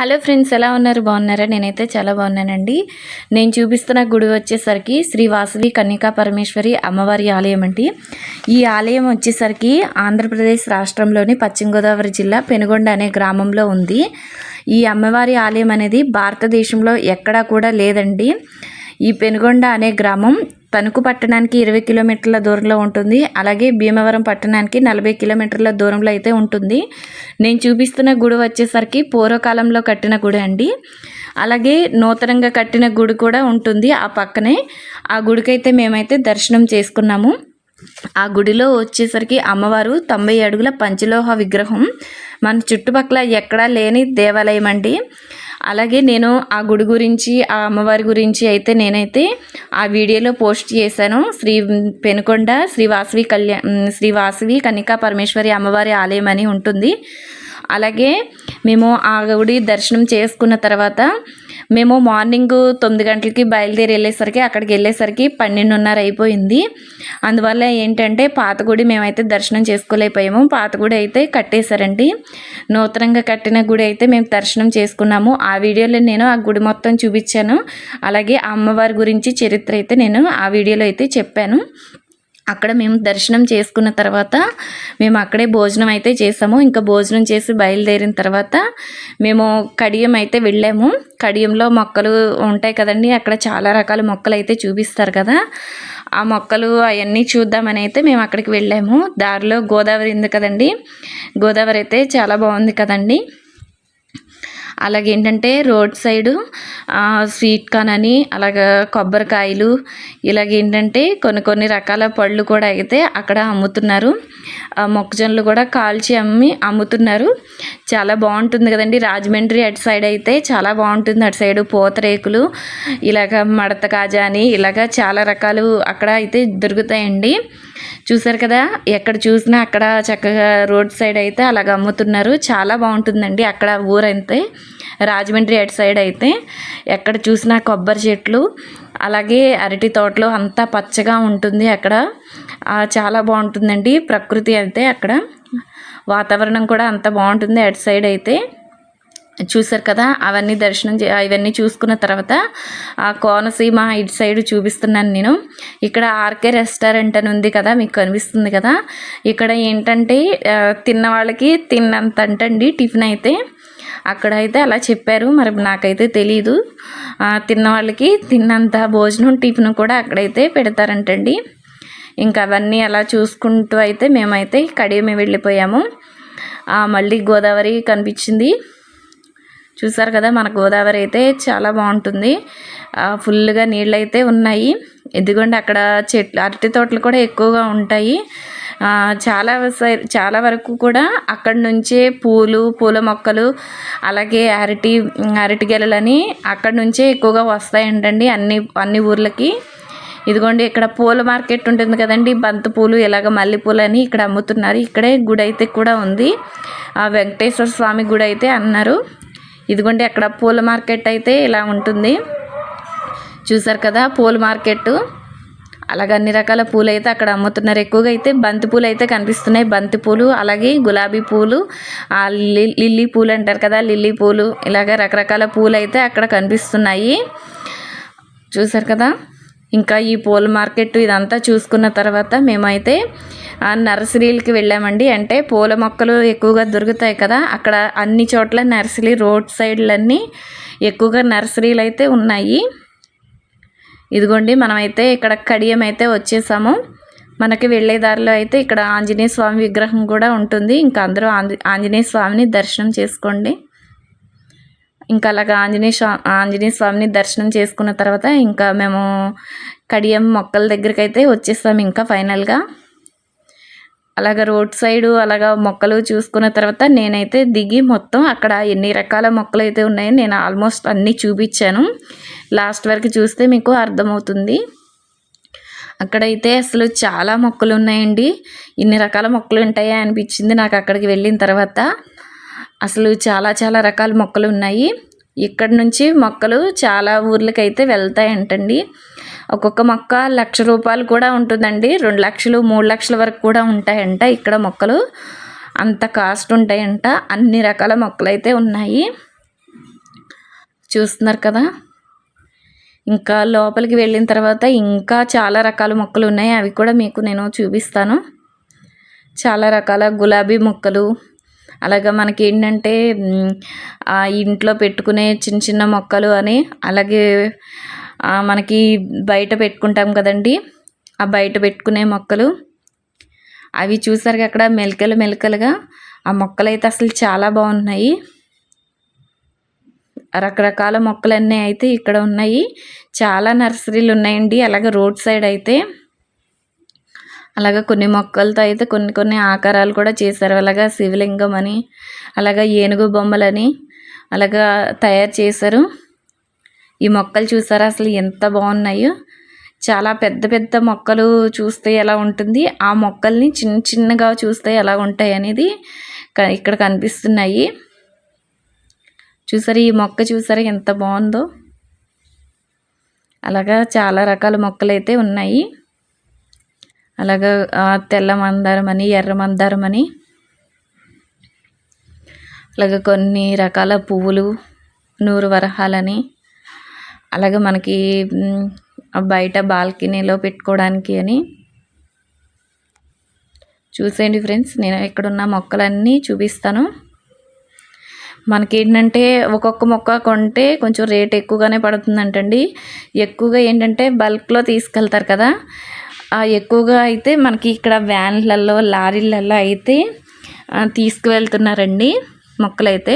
Hello friends ఎలా ఉన్నారు? బాగున్నారా? నేనైతే చాలా బాగున్నానండి. నేను చూపిస్తున్న గుడి వచ్చేసరికి శ్రీ వాసవి కన్యకా పరమేశ్వరి అమ్మవారి ఆలయం అండి. ఈ ఆలయం వచ్చేసరికి ఆంధ్రప్రదేశ్ రాష్ట్రంలోని పశ్చిమ గోదావరి జిల్లా పెనుగొండ అనే గ్రామంలో ఉంది. ఈ అమ్మవారి ఆలయం అనేది భారతదేశంలో ఎక్కడా కూడా లేదండి. ఈ పెనుగొండ అనే గ్రామం తణుకు పట్టణానికి ఇరవై కిలోమీటర్ల దూరంలో ఉంటుంది. అలాగే భీమవరం పట్టణానికి నలభై కిలోమీటర్ల దూరంలో అయితే ఉంటుంది. నేను చూపిస్తున్న గుడి వచ్చేసరికి పూర్వకాలంలో కట్టిన గుడి అండి. అలాగే నూతనంగా కట్టిన గుడి కూడా ఉంటుంది ఆ పక్కనే. ఆ గుడికైతే మేమైతే దర్శనం చేసుకున్నాము. ఆ గుడిలో వచ్చేసరికి అమ్మవారు తొంభై అడుగుల పంచలోహ విగ్రహం. మన చుట్టుపక్కల ఎక్కడా లేని దేవాలయం అండి. అలాగే నేను ఆ గుడి గురించి ఆ అమ్మవారి గురించి అయితే నేనైతే ఆ వీడియోలో పోస్ట్ చేశాను. శ్రీ పెనుకొండ శ్రీ వాసవి కళ్యాణ్ శ్రీ వాసవి కనికా పరమేశ్వరి అమ్మవారి ఆలయం అని ఉంటుంది. అలాగే మేము ఆ గుడి దర్శనం చేసుకున్న తర్వాత మేము మార్నింగ్ తొమ్మిది గంటలకి బయలుదేరి వెళ్ళేసరికి అక్కడికి వెళ్ళేసరికి పన్నెండున్నర అయిపోయింది. అందువల్ల ఏంటంటే పాత గుడి మేమైతే దర్శనం చేసుకోలేకపోయాము. పాత గుడి అయితే కట్టేశారండి. నూతనంగా కట్టిన గుడి అయితే మేము దర్శనం చేసుకున్నాము. ఆ వీడియోలో నేను ఆ గుడి మొత్తం చూపించాను. అలాగే అమ్మవారి గురించి చరిత్ర అయితే నేను ఆ వీడియోలో అయితే చెప్పాను. అక్కడ మేము దర్శనం చేసుకున్న తర్వాత మేము అక్కడే భోజనం అయితే చేసాము. ఇంకా భోజనం చేసి బయలుదేరిన తర్వాత మేము కడియం అయితే వెళ్ళాము. కడియంలో మొక్కలు ఉంటాయి కదండి అక్కడ చాలా రకాల మొక్కలు అయితే చూపిస్తారు కదా. ఆ మొక్కలు అవన్నీ చూద్దామని అయితే మేము అక్కడికి వెళ్ళాము. దారిలో గోదావరి ఉంది కదండి. గోదావరి అయితే చాలా బాగుంది కదండి. అలాగే ఏంటంటే రోడ్ సైడు స్వీట్ కార్న్ అని అలాగే కొబ్బరికాయలు ఇలాగ ఏంటంటే కొన్ని కొన్ని రకాల పళ్ళు కూడా అయితే అక్కడ అమ్ముతున్నారు. మొక్కజొన్నలు కూడా కాల్చి అమ్మి అమ్ముతున్నారు. చాలా బాగుంటుంది కదండి. రాజమండ్రి అటు సైడ్ అయితే చాలా బాగుంటుంది. అటు సైడు పూతరేకులు ఇలాగ మడత కాజా అని ఇలాగ చాలా రకాలు అక్కడ అయితే దొరుకుతాయండి. చూసారు కదా? ఎక్కడ చూసినా అక్కడ చక్కగా రోడ్ సైడ్ అయితే అలాగ అమ్ముతున్నారు. చాలా బాగుంటుందండి అక్కడ ఊరైతే. రాజమండ్రి అటు సైడ్ అయితే. ఎక్కడ చూసినా కొబ్బరి చెట్లు అలాగే అరటి తోటలు అంతా పచ్చగా ఉంటుంది అక్కడ. చాలా బాగుంటుందండి ప్రకృతి అయితే అక్కడ. వాతావరణం కూడా అంత బాగుంటుంది అటు సైడ్ అయితే. చూసారు కదా అవన్నీ దర్శనం ఇవన్నీ చూసుకున్న తర్వాత ఆ కోనసీమ ఇటు సైడ్ చూపిస్తున్నాను నేను. ఇక్కడ ఆర్కే రెస్టారెంట్ అని ఉంది కదా మీకు కనిపిస్తుంది కదా. ఇక్కడ ఏంటంటే తిన్న వాళ్ళకి తిన్నంత అంటండి టిఫిన్ అయితే. అక్కడ అయితే అలా చెప్పారు మరి నాకైతే తెలీదు. తిన్న వాళ్ళకి తిన్నంత భోజనం టిఫిన్ కూడా అక్కడైతే పెడతారంటండి. ఇంకా అవన్నీ అలా చూసుకుంటూ అయితే మేమైతే కడియమే వెళ్ళిపోయాము. మళ్ళీ గోదావరి కనిపించింది. చూసారు కదా మన గోదావరి అయితే చాలా బాగుంటుంది. ఫుల్గా నీళ్ళు అయితే ఉన్నాయి. ఎందుకంటే అక్కడ చెట్లు అరటి తోటలు కూడా ఎక్కువగా ఉంటాయి. చాలా చాలా వరకు కూడా అక్కడ నుంచే పూలు పూల మొక్కలు అలాగే అరటి అరటి గెలలని అక్కడ నుంచే ఎక్కువగా వస్తాయంటండి అన్ని అన్ని ఊర్లకి. ఇదిగోండి ఇక్కడ పూల మార్కెట్ ఉంటుంది కదండి బంతిపూలు ఇలాగ మల్లెపూలు అని ఇక్కడ అమ్ముతున్నారు. ఇక్కడే గుడి అయితే కూడా ఉంది. వెంకటేశ్వర స్వామి గుడి అయితే అన్నారు. ఇదిగోండి అక్కడ పూల మార్కెట్ అయితే ఇలా ఉంటుంది. చూసారు కదా పూల మార్కెట్. అలాగే అన్ని రకాల పూలు అయితే అక్కడ అమ్ముతున్నారు. ఎక్కువగా అయితే బంతి పూలు అయితే కనిపిస్తున్నాయి. బంతి పూలు అలాగే గులాబీ పూలు లిల్లీ పూలు అంటారు కదా లిల్లీ పూలు ఇలాగ రకరకాల పూలు అయితే అక్కడ కనిపిస్తున్నాయి. చూసారు కదా? ఇంకా ఈ పూల మార్కెట్ ఇదంతా చూసుకున్న తర్వాత మేమైతే నర్సరీలకి వెళ్ళామండి. అంటే పూల మొక్కలు ఎక్కువగా దొరుకుతాయి కదా అక్కడ అన్ని చోట్ల నర్సరీ రోడ్ సైడ్లన్నీ ఎక్కువగా నర్సరీలు అయితే ఉన్నాయి. ఇదిగోండి మనమైతే ఇక్కడ కడియం అయితే వచ్చేసాము. మనకి వెళ్ళే దారిలో అయితే ఇక్కడ ఆంజనేయ స్వామి విగ్రహం కూడా ఉంటుంది. ఇంకా అందరూ ఆంజనేయ స్వామిని దర్శనం చేసుకోండి. ఇంకా అలాగా ఆంజనేయ స్వా ఆంజనేయ స్వామిని దర్శనం చేసుకున్న తర్వాత ఇంకా మేము కడియం మొక్కల దగ్గరికి అయితే వచ్చేస్తాము ఇంకా ఫైనల్గా. అలాగ రోడ్ సైడు అలాగ మొక్కలు చూసుకున్న తర్వాత నేనైతే దిగి మొత్తం అక్కడ ఎన్ని రకాల మొక్కలు అయితే ఉన్నాయో నేను ఆల్మోస్ట్ అన్నీ చూపించాను. లాస్ట్ వరకు చూస్తే మీకు అర్థమవుతుంది. అక్కడైతే అసలు చాలా మొక్కలు ఉన్నాయండి. ఇన్ని రకాల మొక్కలు ఉంటాయా అనిపించింది నాకు అక్కడికి వెళ్ళిన తర్వాత. అసలు చాలా చాలా రకాల మొక్కలు ఉన్నాయి. ఇక్కడ నుంచి మొక్కలు చాలా ఊర్లకైతే వెళ్తాయంటండి. ఒక్కొక్క మొక్క లక్ష రూపాయలు కూడా ఉంటుందండి. రెండు లక్షలు మూడు లక్షల వరకు కూడా ఉంటాయంట ఇక్కడ మొక్కలు. అంత కాస్ట్ ఉంటాయంట. అన్ని రకాల మొక్కలు అయితే ఉన్నాయి. చూస్తున్నారు కదా? ఇంకా లోపలికి వెళ్ళిన తర్వాత ఇంకా చాలా రకాల మొక్కలు ఉన్నాయి. అవి కూడా మీకు నేను చూపిస్తాను. చాలా రకాల గులాబీ మొక్కలు అలాగా మనకి ఏంటంటే ఆ ఇంట్లో పెట్టుకునే చిన్న చిన్న మొక్కలు అని అలాగే మనకి బయట పెట్టుకుంటాం కదండి ఆ బయట పెట్టుకునే మొక్కలు. అవి చూసారు అక్కడ మెలకలు మెలకలుగా ఆ మొక్కలు అయితే అసలు చాలా బాగున్నాయి. రకరకాల మొక్కలన్నీ అయితే ఇక్కడ ఉన్నాయి. చాలా నర్సరీలు ఉన్నాయండి అలాగే రోడ్ సైడ్ అయితే. అలాగే కొన్ని మొక్కలతో అయితే కొన్ని కొన్ని ఆకారాలు కూడా చేశారు. అలాగా శివలింగం అని అలాగా ఏనుగు బొమ్మలని అలాగా తయారు చేశారు. ఈ మొక్కలు చూసారా? అసలు ఎంత బాగున్నాయో. చాలా పెద్ద పెద్ద మొక్కలు చూస్తే ఎలా ఉంటుంది ఆ మొక్కల్ని చిన్న చిన్నగా చూస్తే ఎలా ఉంటాయి అనేది ఇక్కడ కనిపిస్తున్నాయి. చూసారా? ఈ మొక్క చూసారా ఎంత బాగుందో. అలాగా చాలా రకాల మొక్కలు అయితే ఉన్నాయి. అలాగా తెల్ల మందారం అని ఎర్ర మందారం అని. అలాగే కొన్ని రకాల పువ్వులు నూరు వరహాలని. అలాగే మనకి బయట బాల్కనీలో పెట్టుకోవడానికి అని. చూసేయండి ఫ్రెండ్స్ నేను ఇక్కడున్న మొక్కలన్నీ చూపిస్తాను. మనకేంటంటే ఒక్కొక్క మొక్క కొంటే కొంచెం రేట్ ఎక్కువగానే పడుతుందంటండి. ఎక్కువగా ఏంటంటే బల్క్లో తీసుకెళ్తారు కదా. ఎక్కువగా అయితే మనకి ఇక్కడ వ్యాన్లలో లారీలలో అయితే తీసుకువెళ్తున్నారండి మొక్కలైతే.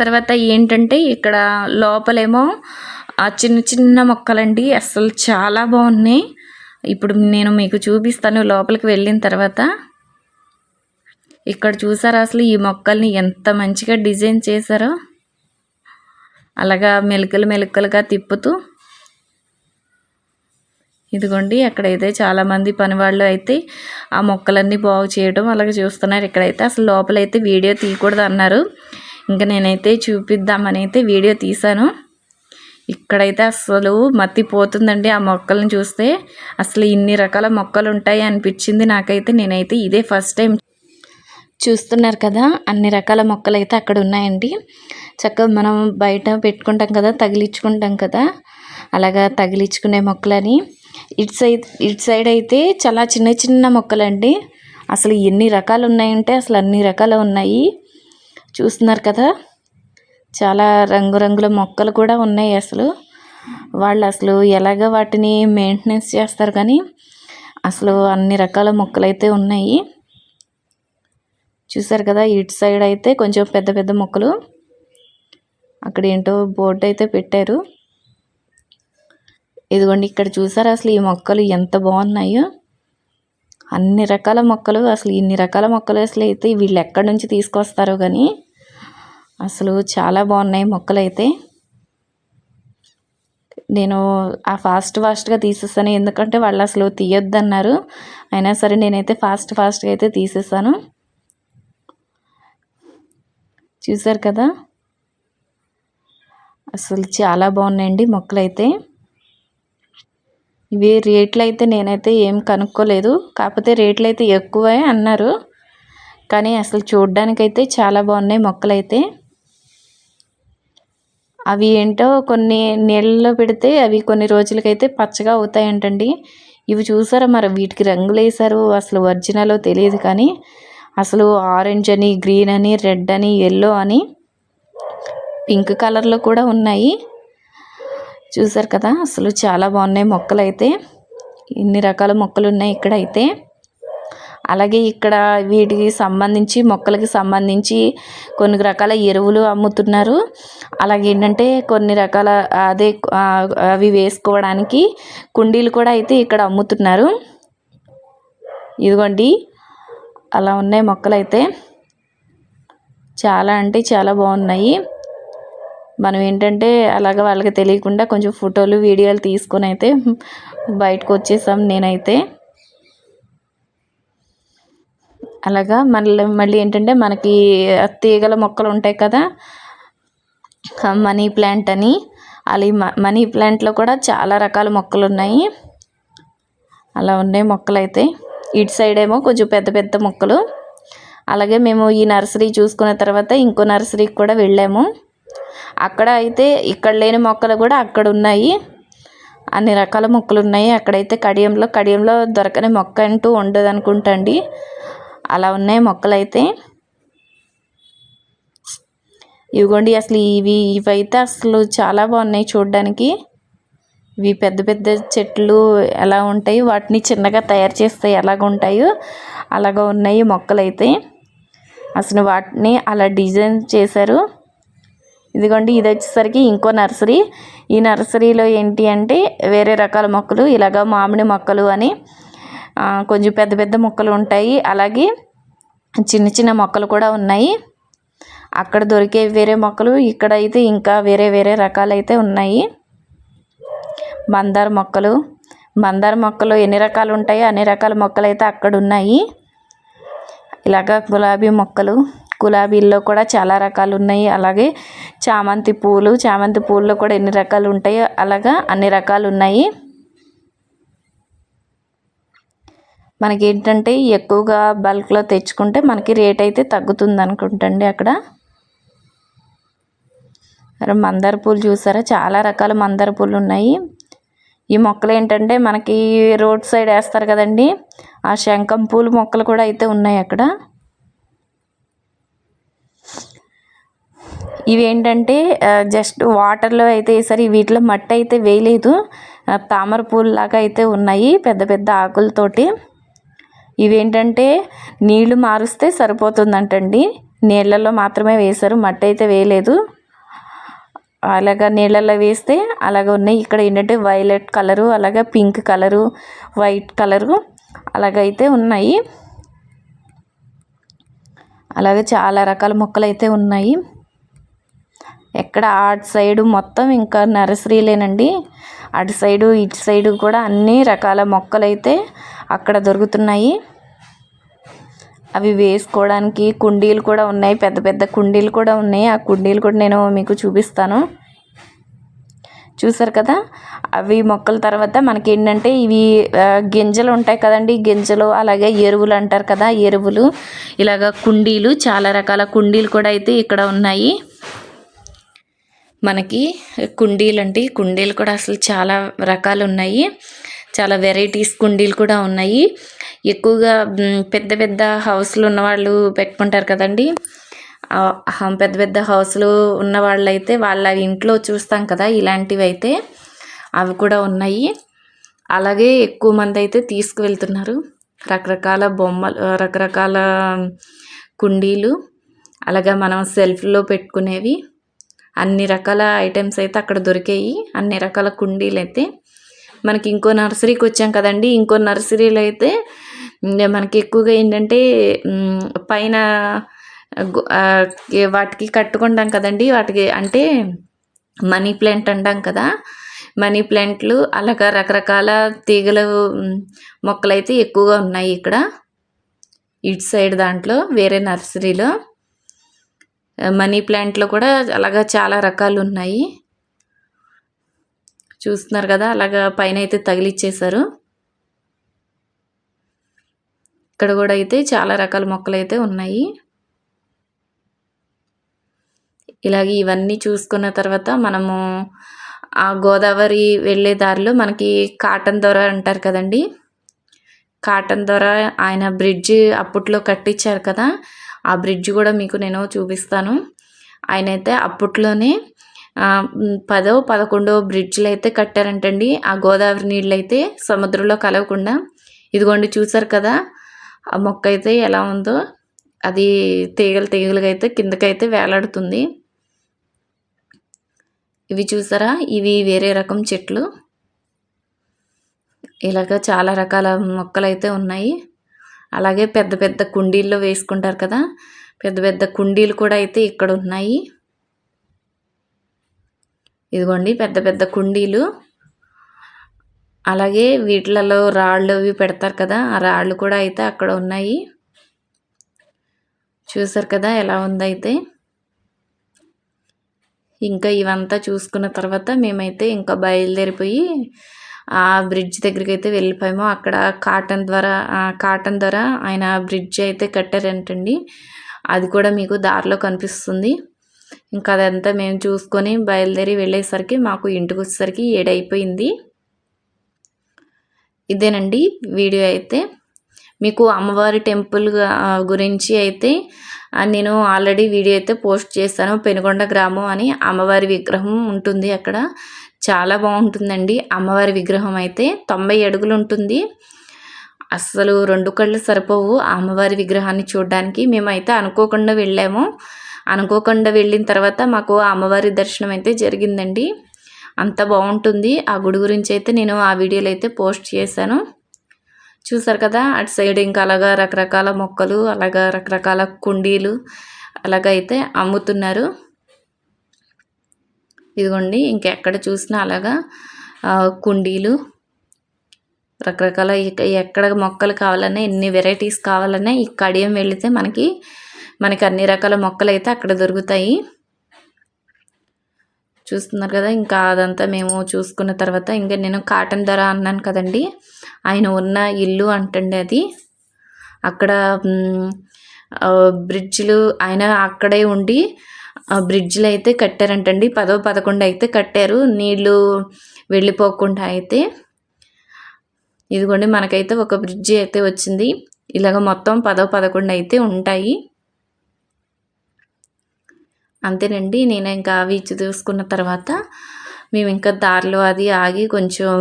తర్వాత ఏంటంటే ఇక్కడ లోపలేమో ఆ చిన్న చిన్న మొక్కలండి. అసలు చాలా బాగున్నాయి. ఇప్పుడు నేను మీకు చూపిస్తాను లోపలికి వెళ్ళిన తర్వాత. ఇక్కడ చూసారా అసలు ఈ మొక్కల్ని ఎంత మంచిగా డిజైన్ చేశారో. అలాగా మెలికలు మెలికలుగా తిప్పుతూ ఇదిగోండి అక్కడైతే చాలామంది పనివాళ్ళు అయితే ఆ మొక్కలన్నీ బాగు చేయడం అలాగే చూస్తున్నారు. ఇక్కడైతే అసలు లోపలైతే వీడియో తీయకూడదు అన్నారు ఇంకా నేనైతే చూపిద్దామని అయితే వీడియో తీశాను. ఇక్కడైతే అసలు మత్తిపోతుందండి ఆ మొక్కలను చూస్తే. అసలు ఇన్ని రకాల మొక్కలు ఉంటాయి అనిపించింది నాకైతే. నేనైతే ఇదే ఫస్ట్ టైం చూస్తున్నారు కదా అన్ని రకాల మొక్కలు అయితే అక్కడ ఉన్నాయండి. చక్కగా మనం బయట పెట్టుకుంటాం కదా తగిలించుకుంటాం కదా అలాగా తగిలించుకునే మొక్కలని. ఇటు సైడ్ ఇటు సైడ్ అయితే చాలా చిన్న చిన్న మొక్కలండి. అసలు ఎన్ని రకాలు ఉన్నాయంటే అసలు అన్ని రకాలు ఉన్నాయి. చూస్తున్నారు కదా? చాలా రంగురంగుల మొక్కలు కూడా ఉన్నాయి అసలు. వాళ్ళు అసలు ఎలాగ వాటిని మెయింటెనెన్స్ చేస్తారు కానీ అసలు అన్ని రకాల మొక్కలు అయితే ఉన్నాయి. చూసారు కదా? ఇటు సైడ్ అయితే కొంచెం పెద్ద పెద్ద మొక్కలు. అక్కడ ఏంటో బోర్డు అయితే పెట్టారు. ఇదిగోండి ఇక్కడ చూసారా అసలు ఈ మొక్కలు ఎంత బాగున్నాయో? అన్ని రకాల మొక్కలు అసలు ఇన్ని రకాల మొక్కలు అసలు అయితే వీళ్ళు ఎక్కడి నుంచి తీసుకొస్తారో కానీ అసలు చాలా బాగున్నాయి మొక్కలు అయితే నేను ఆ ఫాస్ట్ ఫాస్ట్గా తీసేస్తాను ఎందుకంటే వాళ్ళు అసలు తీయొద్దన్నారు. అయినా సరే నేనైతే ఫాస్ట్ ఫాస్ట్గా అయితే తీసేసాను చూసారు కదా? అసలు చాలా బాగున్నాయండి మొక్కలు అయితే ఇవి రేట్లు అయితే నేనైతే ఏం కనుక్కోలేదు. కాకపోతే రేట్లు అయితే ఎక్కువే అన్నారు. కానీ అసలు చూడ్డానికైతే చాలా బాగున్నాయి మొక్కలైతే. అవి ఏంటో కొన్ని నీళ్ళలో పెడితే అవి కొన్ని రోజులకైతే పచ్చగా అవుతాయంటండి. ఇవి చూసారా మరి? వీటికి రంగులు వేసారు అసలు ఒరిజినల్ తెలియదు కానీ అసలు ఆరెంజ్ అని గ్రీన్ అని రెడ్ అని ఎల్లో అని పింక్ కలర్లో కూడా ఉన్నాయి. చూసారు కదా? అసలు చాలా బాగున్నాయి మొక్కలు అయితే ఇన్ని రకాల మొక్కలు ఉన్నాయి ఇక్కడ అయితే అలాగే ఇక్కడ వీటికి సంబంధించి మొక్కలకి సంబంధించి కొన్ని రకాల ఎరువులు అమ్ముతున్నారు. అలాగే ఏంటంటే కొన్ని రకాల అదే అవి వేసుకోవడానికి కుండీలు కూడా అయితే ఇక్కడ అమ్ముతున్నారు. ఇదిగోండి అలా ఉన్నాయి మొక్కలు అయితే చాలా అంటే చాలా బాగున్నాయి. మనం ఏంటంటే అలాగ వాళ్ళకి తెలియకుండా కొంచెం ఫోటోలు వీడియోలు తీసుకొని అయితే బయటకు వచ్చేసాం నేనైతే. అలాగా మళ్ళీ మళ్ళీ ఏంటంటే మనకి తీగల మొక్కలు ఉంటాయి కదా మనీ ప్లాంట్ అని. అలా మనీ ప్లాంట్లో కూడా చాలా రకాల మొక్కలు ఉన్నాయి. అలా ఉన్నాయి మొక్కలు అయితే ఇటు సైడ్ ఏమో కొంచెం పెద్ద పెద్ద మొక్కలు. అలాగే మేము ఈ నర్సరీ చూసుకున్న తర్వాత ఇంకో నర్సరీకి కూడా వెళ్ళాము. అక్కడ అయితే ఇక్కడ లేని మొక్కలు కూడా అక్కడ ఉన్నాయి. అన్ని రకాల మొక్కలు ఉన్నాయి. అక్కడైతే కడియంలో కడియంలో దొరకని మొక్క అంటూ ఉండదు అనుకుంటండి అలా ఉన్నాయి మొక్కలు అయితే ఇవిగోండి అసలు ఇవి ఇవైతే అసలు చాలా బాగున్నాయి చూడడానికి. ఇవి పెద్ద పెద్ద చెట్లు ఎలా ఉంటాయి వాటిని చిన్నగా తయారు చేస్తే ఎలాగ ఉంటాయో అలాగ ఉన్నాయి మొక్కలు అయితే అసలు వాటిని అలా డిజైన్ చేశారు. ఇదిగోండి ఇది వచ్చేసరికి ఇంకో నర్సరీ. ఈ నర్సరీలో ఏంటి అంటే వేరే రకాల మొక్కలు ఇలాగ మామిడి మొక్కలు అని కొంచెం పెద్ద పెద్ద మొక్కలు ఉంటాయి. అలాగే చిన్న చిన్న మొక్కలు కూడా ఉన్నాయి. అక్కడ దొరికే వేరే మొక్కలు ఇక్కడ అయితే ఇంకా వేరే వేరే రకాలైతే ఉన్నాయి. మందార మొక్కలు. మందార మొక్కలు ఎన్ని రకాలు ఉంటాయో అన్ని రకాల మొక్కలు అయితే అక్కడ ఉన్నాయి. ఇలాగ గులాబీ మొక్కలు గులాబీల్లో కూడా చాలా రకాలు ఉన్నాయి అలాగే చామంతి పూలు చామంతి పూల్లో కూడా ఎన్ని రకాలు ఉంటాయో అలాగా అన్ని రకాలు ఉన్నాయి మనకి ఏంటంటే ఎక్కువగా బల్క్లో తెచ్చుకుంటే మనకి రేట్ అయితే తగ్గుతుంది అనుకుంటండి అక్కడ మందార పూలు చూసారా? చాలా రకాల మందార పూలు ఉన్నాయి ఈ మొక్కలు ఏంటంటే మనకి రోడ్ సైడ్ వేస్తారు కదండి. ఆ శంఖం పూలు మొక్కలు కూడా అయితే ఉన్నాయి అక్కడ. ఇవి ఏంటంటే జస్ట్ వాటర్లో అయితే వేసారు వీటిలో మట్టి అయితే వేయలేదు. తామర పూలలాగా అయితే ఉన్నాయి పెద్ద పెద్ద ఆకులతోటి. ఇవేంటంటే నీళ్ళు మారుస్తే సరిపోతుందంటండి. నీళ్ళల్లో మాత్రమే వేశారు మట్టి అయితే వేయలేదు. అలాగ నీళ్ళల్లో వేస్తే అలాగ ఉన్నాయి. ఇక్కడ ఏంటంటే వైలెట్ కలరు అలాగే పింక్ కలరు వైట్ కలరు అలాగైతే ఉన్నాయి. అలాగే చాలా రకాల మొక్కలు అయితే ఉన్నాయి. ఎక్కడ అటు సైడు మొత్తం ఇంకా నర్సరీలేనండి అటు సైడు ఇటు సైడు కూడా అన్ని రకాల మొక్కలు అయితే అక్కడ దొరుకుతున్నాయి. అవి వేసుకోవడానికి కుండీలు కూడా ఉన్నాయి. పెద్ద పెద్ద కుండీలు కూడా ఉన్నాయి. ఆ కుండీలు కూడా నేను మీకు చూపిస్తాను. చూసారు కదా? అవి మొక్కల తర్వాత మనకి ఏంటంటే ఇవి గింజలు ఉంటాయి కదండి. గింజలు అలాగే ఎరువులు అంటారు కదా. ఎరువులు ఇలాగ కుండీలు చాలా రకాల కుండీలు కూడా అయితే ఇక్కడ ఉన్నాయి. మనకి కుండీలు అంటే కుండీలు కూడా అసలు చాలా రకాలు ఉన్నాయి చాలా వెరైటీస్ కుండీలు కూడా ఉన్నాయి. ఎక్కువగా పెద్ద పెద్ద హౌస్లు ఉన్నవాళ్ళు పెట్టుకుంటారు కదండి. పెద్ద పెద్ద హౌస్లు ఉన్న వాళ్ళైతే వాళ్ళ ఇంట్లో చూస్తాం కదా ఇలాంటివి అయితే అవి కూడా ఉన్నాయి. అలాగే ఎక్కువ మంది అయితే తీసుకువెళ్తున్నారు. రకరకాల బొమ్మలు రకరకాల కుండీలు. అలాగే మనం సెల్ఫ్లో పెట్టుకునేవి. అన్ని రకాల ఐటమ్స్ అయితే అక్కడ దొరికాయి. అన్ని రకాల కుండీలు అయితే మనకి ఇంకో నర్సరీకి వచ్చాం కదండి. ఇంకో నర్సరీలో అయితే మనకి ఎక్కువగా ఏంటంటే పైన వాటికి కట్టుకుంటాం కదండి. వాటికి అంటే మనీ ప్లాంట్ అంటాం కదా. మనీ ప్లాంట్లు అలాగా రకరకాల తీగల మొక్కలు అయితే ఎక్కువగా ఉన్నాయి ఇక్కడ. ఇటు సైడ్ దాంట్లో వేరే నర్సరీలో మనీ ప్లాంట్లో కూడా అలాగా చాలా రకాలు ఉన్నాయి చూస్తున్నారు కదా అలాగా పైన అయితే తగిలిచ్చేశారు. ఇక్కడ కూడా అయితే చాలా రకాల మొక్కలు అయితే ఉన్నాయి. ఇలాగే ఇవన్నీ చూసుకున్న తర్వాత మనము ఆ గోదావరి వెళ్ళే దారిలో మనకి కాటన్ దొర అంటారు కదండి. కాటన్ దొర ఆయన బ్రిడ్జ్ అప్పట్లో కట్టించారు కదా ఆ బ్రిడ్జ్ కూడా మీకు నేను చూపిస్తాను. ఆయన అయితే అప్పట్లోనే పదో పదకొండో బ్రిడ్జ్లు అయితే కట్టారంటండి. ఆ గోదావరి నీళ్ళు అయితే సముద్రంలో కలవకుండా ఇదిగోండి చూసారు కదా ఆ మొక్క అయితే ఎలా ఉందో అది తీగలు తీగలుగా అయితే కిందకైతే వేలాడుతుంది. ఇవి చూసారా? ఇవి వేరే రకం చెట్లు. ఇలాగ చాలా రకాల మొక్కలు అయితే ఉన్నాయి. అలాగే పెద్ద పెద్ద కుండీల్లో వేసుకుంటారు కదా పెద్ద పెద్ద కుండీలు కూడా అయితే ఇక్కడ ఉన్నాయి. ఇదిగోండి పెద్ద పెద్ద కుండీలు. అలాగే వీటిలలో రాళ్ళు అవి పెడతారు కదా ఆ రాళ్ళు కూడా అయితే అక్కడ ఉన్నాయి. చూసారు కదా ఎలా ఉందైతే. ఇంకా ఇవంతా చూసుకున్న తర్వాత మేమైతే ఇంకా బయలుదేరిపోయి ఆ బ్రిడ్జ్ దగ్గరికి అయితే వెళ్ళిపోయాము. అక్కడ కాటన్ ద్వారా కాటన్ ద్వారా ఆయన బ్రిడ్జ్ అయితే కట్టారంటండి. అది కూడా మీకు దారిలో కనిపిస్తుంది. ఇంకా అదంతా మేము చూసుకొని బయలుదేరి వెళ్ళేసరికి మాకు ఇంటికి వచ్చేసరికి ఏడైపోయింది. ఇదేనండి వీడియో అయితే. మీకు అమ్మవారి టెంపుల్ గురించి అయితే నేను ఆల్రెడీ వీడియో అయితే పోస్ట్ చేశాను. పెనుగొండ గ్రామం అని అమ్మవారి విగ్రహం ఉంటుంది అక్కడ. చాలా బాగుంటుందండి. అమ్మవారి విగ్రహం అయితే తొంభై అడుగులు ఉంటుంది. అస్సలు రెండు కళ్ళు సరిపోవు అమ్మవారి విగ్రహాన్ని చూడడానికి. మేమైతే అనుకోకుండా వెళ్ళాము. అనుకోకుండా వెళ్ళిన తర్వాత మాకు అమ్మవారి దర్శనం అయితే జరిగిందండి. అంత బాగుంటుంది. ఆ గుడి గురించి అయితే నేను ఆ వీడియోలో అయితే పోస్ట్ చేశాను. చూసారు కదా అటు సైడ్ ఇంకా అలాగా రకరకాల మొక్కలు అలాగా రకరకాల కుండీలు అలాగైతే అమ్ముతున్నారు. ఇదిగోండి ఇంకెక్కడ చూసినా అలాగా కుండీలు రకరకాల ఎక్కడ మొక్కలు కావాలన్నా ఎన్ని వెరైటీస్ కావాలన్నా ఈ కడియం వెళితే మనకి మనకి అన్ని రకాల మొక్కలు అయితే అక్కడ దొరుకుతాయి. చూస్తున్నారు కదా ఇంకా అదంతా మేము చూసుకున్న తర్వాత ఇంకా నేను కాటన్ ధర అన్నాను కదండి ఆయన ఉన్న ఇల్లు అంటండి అది. అక్కడ బ్రిడ్జ్లు ఆయన అక్కడే ఉండి బ్రిడ్జ్లు అయితే కట్టారంటండి. పదో పదకొండు అయితే కట్టారు. నీళ్ళు వెళ్ళిపోకుండా అయితే ఇదిగోండి మనకైతే ఒక బ్రిడ్జి అయితే వచ్చింది. ఇలాగ మొత్తం పదో పదకొండు అయితే ఉంటాయి. అంతేనండి. నేను ఇంకా అవి చూసుకున్న తర్వాత మేము ఇంకా దారిలో అది ఆగి కొంచెం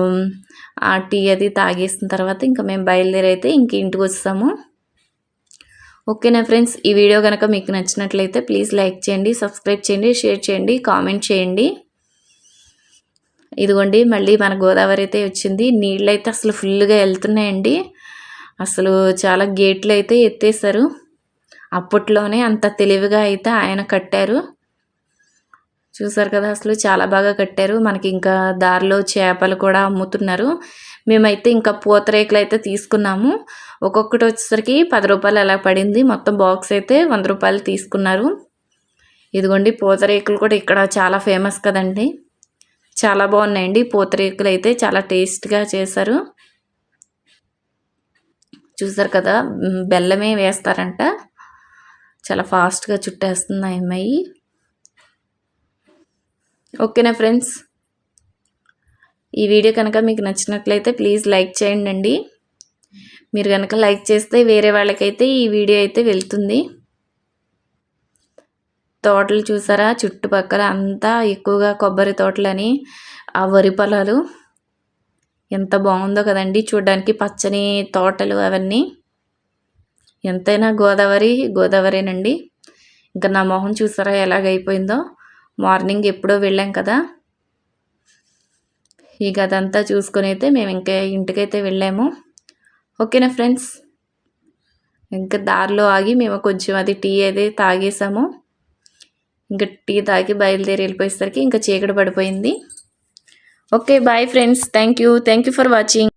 ఆ టీ అది తాగేసిన తర్వాత ఇంకా మేము బయలుదేరి అయితే ఇంక ఇంటికి వస్తాము. ఓకేనా ఫ్రెండ్స్? ఈ వీడియో కనుక మీకు నచ్చినట్లయితే ప్లీజ్ లైక్ చేయండి సబ్స్క్రైబ్ చేయండి షేర్ చేయండి కామెంట్ చేయండి. ఇదిగోండి మళ్ళీ మన గోదావరి అయితే వచ్చింది. నీళ్ళు అయితే అసలు ఫుల్గా వెళ్తున్నాయండి. అసలు చాలా గేట్లు అయితే ఎత్తేసారు అప్పట్లోనే అంత తెలివిగా అయితే ఆయన కట్టారు. చూసారు కదా అసలు చాలా బాగా కట్టారు. మనకి ఇంకా దారిలో చేపలు కూడా అమ్ముతున్నారు. మేమైతే ఇంకా పూతరేకులు అయితే తీసుకున్నాము. ఒక్కొక్కటి వచ్చేసరికి పది రూపాయలు అలా పడింది. మొత్తం బాక్స్ అయితే వంద రూపాయలు తీసుకున్నారు. ఇదిగోండి పూతరేకులు కూడా ఇక్కడ చాలా ఫేమస్ కదండి. చాలా బాగున్నాయండి. పూతరేకులు అయితే చాలా టేస్ట్గా చేశారు. చూసారు కదా బెల్లమే వేస్తారంట. చాలా ఫాస్ట్గా చుట్టేస్తుంది అమ్మాయి ఓకేనా ఫ్రెండ్స్ ఈ వీడియో కనుక మీకు నచ్చినట్లయితే ప్లీజ్ లైక్ చేయండి మీరు కనుక లైక్ చేస్తే వేరే వాళ్ళకైతే ఈ వీడియో అయితే వెళ్తుంది. తోటలు చూసారా? చుట్టుపక్కల అంతా ఎక్కువగా కొబ్బరి తోటలని ఆ వరి పొలాలు. ఎంత బాగుందో కదండి చూడడానికి పచ్చని తోటలు అవన్నీ. ఎంతైనా గోదావరి గోదావరినండి. ఇంకా నా మొహం చూసారా ఎలాగైపోయిందో? మార్నింగ్ ఎప్పుడో వెళ్ళాం కదా. ఇక అదంతా చూసుకొని అయితే మేము ఇంకా ఇంటికైతే వెళ్ళాము. ఓకేనా ఫ్రెండ్స్? ఇంకా దారిలో ఆగి మేము కొంచెం అది టీ అయితే తాగేసాము. ఇంకా టీ తాగి బయలుదేరి వెళ్ళిపోయేసరికి ఇంకా చీకటి పడిపోయింది. Okay bye friends thank you thank you for watching